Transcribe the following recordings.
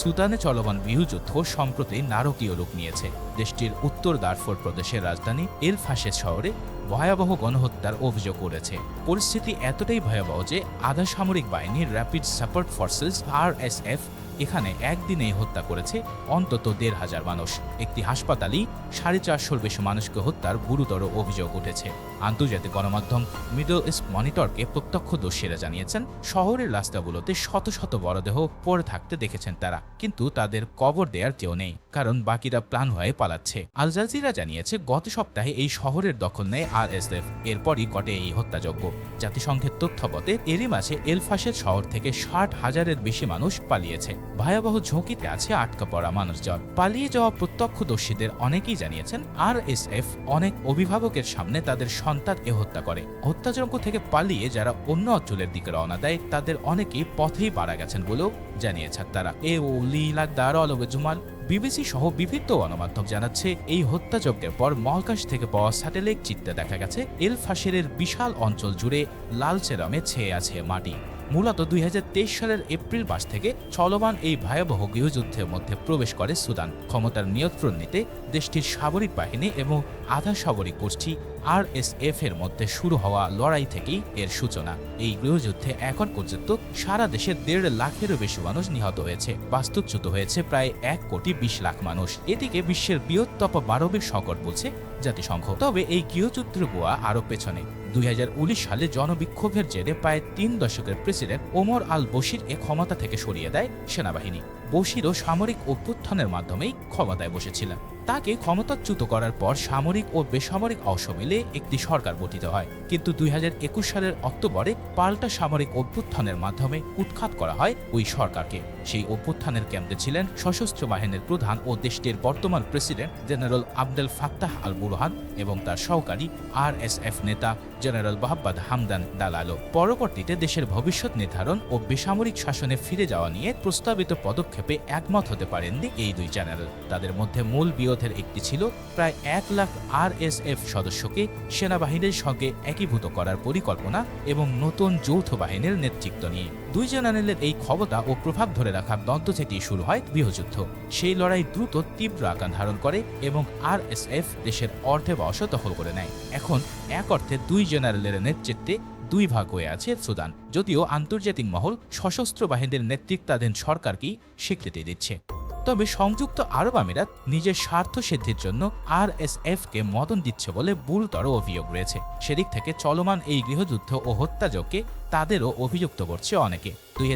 সুদানে চলমান গৃহযুদ্ধ সম্প্রতি নারকীয় রূপ নিয়েছে। দেশটির উত্তর দারফোর প্রদেশের রাজধানী এল ফাঁসে শহরে ভয়াবহ গণহত্যার অভিযোগ করেছে পরিস্থিতি এতটাই ভয়াবহ যে আধা সামরিক বাহিনীর র্যাপিড সাপোর্ট ফোর্সেস আরএসএফ এখানে একদিনেই হত্যা করেছে অন্তত দেড় হাজার মানুষ। একটি হাসপাতালেই সাড়ে চারশোর বেশি মানুষকে হত্যার গুরুতর অভিযোগ উঠেছে। আন্তর্জাতিক গণমাধ্যম মিডল ইস্ট মনিটরকে প্রত্যক্ষদর্শীরা জানিয়েছেন, শহরের রাস্তাগুলোতে শত শত মরদেহ পড়ে থাকতে দেখেছেন তারা, কিন্তু তাদের কবর দেওয়ার কেউ নেই, কারণ বাকিরা প্রাণ হয়ে পালাচ্ছে। আল জাজিরা জানিয়েছে, গত সপ্তাহে এই শহরের দখল নেয় আরএসএফ, এরপরই ঘটে এই হত্যাযজ্ঞ। জাতিসংঘের তথ্য মতে এরই মাসে এলফাসের শহর থেকে ষাট হাজারের বেশি মানুষ পালিয়েছে। ভয়াবহ ঝুঁকিতে আছে আটকা পড়া মানুষজন। পালিয়ে যাওয়া প্রত্যক্ষদর্শীদের অনেকেই জানিয়েছেন, আরএসএফ অনেক অভিভাবকের সামনে তাদের সন্তানকে হত্যা করে। হত্যাযজ্ঞ থেকে পালিয়ে যারা অন্য অঞ্চলের দিকে রওনা দেয়, তাদের অনেকেই পথেই মারা গেছেন বলেও জানিয়েছেন তারা। এ ও লীলাদার অলবে জুমাল বিবিসি সহ বিভিন্ন গণমাধ্যম জানাচ্ছে, এই হত্যাযজ্ঞের পর মহাকাশ থেকে পাওয়া স্যাটেলাইট চিত্রে দেখা গেছে এল বিশাল অঞ্চল জুড়ে লালচে রঙে ছেয়ে আছে মাটি। মূলত দুই হাজার তেইশ সালের এপ্রিল মাস থেকে চলমান এই ভয়াবহ গৃহযুদ্ধের মধ্যে প্রবেশ করে সুদান। ক্ষমতার নিয়ন্ত্রণ নিতে দেশটির সামরিক বাহিনী এবং আধা সামরিক গোষ্ঠী আরএসএফ এর মধ্যে শুরু হওয়া লড়াই থেকেই এর সূচনা। এই গৃহযুদ্ধে এখন পর্যন্ত সারা দেশে দেড় লাখেরও বেশি মানুষ নিহত হয়েছে। বাস্তুচ্যুত হয়েছে প্রায় এক কোটি বিশ লাখ মানুষ। এদিকে বিশ্বের বৃহত্তম মানবিক সংকট বলছে জাতিসংঘ। তবে এই গৃহযুদ্ধের গোয়া আরও পেছনে। দুই হাজার উনিশ সালে জনবিক্ষোভের জেরে প্রায় তিন দশকের প্রেসিডেন্ট ওমর আল বশির এ ক্ষমতা থেকে সরিয়ে দেয় সেনাবাহিনী। বশিরও সামরিক অভ্যুত্থানের মাধ্যমেই ক্ষমতায় বসেছিলেন। তাকে ক্ষমতাচ্যুত করার পর সামরিক ও বেসামরিক অংশ মিলে একটি সরকার গঠিত হয়। কিন্তু দুই হাজার একুশ সালের অক্টোবরে পাল্টা সামরিক অভ্যুত্থানের মাধ্যমে উৎখাত করা হয় ওই সরকারকে। সেই অভ্যুত্থানের কেন্দ্রে ছিলেন সশস্ত্র বাহিনীর প্রধান ও দেশটির বর্তমান president general Abdel Fattah al Burhan এবং তার সহকারী আরএসএফ নেতা জেনারেল মোহাম্মদ হামদান দালালো পরবর্তীতে দেশের ভবিষ্যৎ নির্ধারণ ও বেসামরিক শাসনে ফিরে যাওয়া নিয়ে প্রস্তাবিত পদক্ষেপে একমত হতে পারেননি এই দুই জেনারেল তাদের মধ্যে মূল বিরোধের একটি ছিল প্রায় এক লাখ আরএসএফ সদস্যকে সেনাবাহিনীর সঙ্গে একীভূত করার পরিকল্পনা এবং নতুন যৌথ বাহিনীর নেতৃত্ব নিয়ে। দুই জেনারেলের এই ক্ষমতা ও প্রভাব ধরে রাখার দ্বন্দ্ব থেকেই শুরু হয় গৃহযুদ্ধ। সেই লড়াই দ্রুত তীব্র আকার ধারণ করে এবং আরএসএফ দেশের অর্ধে বশ দখল করে নেয়। এখন এক অর্থে দুই জেনারেলের নেতৃত্বে দুই ভাগ হয়ে আছে সুদান, যদিও আন্তর্জাতিক মহল সশস্ত্র বাহিনীর নেতৃত্বাধীন সরকারকেই স্বীকৃতি দিচ্ছে। তবে সংযুক্ত আরব আমিরাত নিজের স্বার্থ সিদ্ধির জন্য আর এস এফ কে মদন দিচ্ছে বলে গুরুতর অভিযোগ রয়েছে। সেদিক থেকে চলমান এই গৃহযুদ্ধ ও হত্যাযজ্ঞে তাদেরও অভিযুক্ত করছে অনেকে। দুই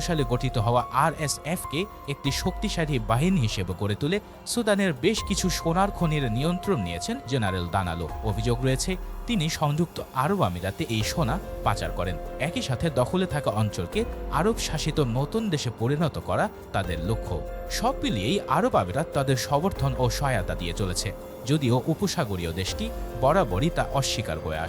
সালে গঠিত হওয়া আরএসএফ কে একটি শক্তিশালী বাহিনী হিসেবে গড়ে তুলে সুদানের বেশ কিছু সোনার খনির নিয়ন্ত্রণ নিয়েছেন জেনারেল দানালো। অভিযোগ রয়েছে, তিনি সংযুক্ত আরব আমিরাতে এই সোনা পাচার করেন। একই সাথে দখলে থাকা অঞ্চলকে আরব শাসিত নতুন দেশে পরিণত করা তাদের লক্ষ্য। সব মিলিয়েই আরব আমিরাত তাদের সমর্থন ও সহায়তা দিয়ে চলেছে। যদিও উপসাগরীয় দেশটি বরাবরই তা অস্বীকার হয়ে আসছে